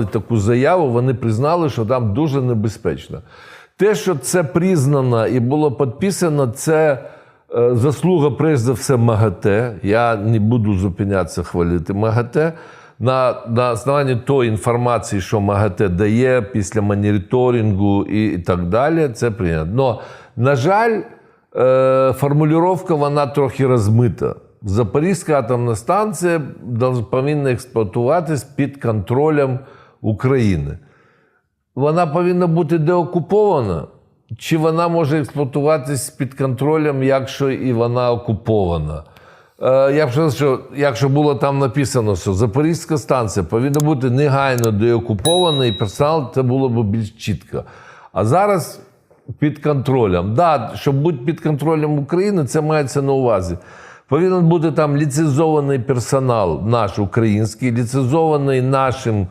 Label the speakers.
Speaker 1: таку заяву, вони признали, що там дуже небезпечно. Те, що це признано і було підписано, це е, заслуга, перш за все, МАГАТЕ. Я не буду зупинятися хвалити МАГАТЕ. На, на основанні тої інформації, що МАГАТЕ дає після моніторингу і, і так далі, це прийнято. Но, на жаль, е, формулювання вона трохи розмита. Запорізька атомна станція повинна експлуатуватись під контролем України. Вона повинна бути деокупована, чи вона може експлуатуватись під контролем, якщо і вона окупована. Е, Я б сказав, що якщо було там написано, що Запорізька станція повинна бути негайно деокупована, і персонал це було б більш чітко. А зараз під контролем. Да, щоб бути під контролем України, це мається на увазі. Повинен бути там ліцензований персонал, наш український, ліцензований нашим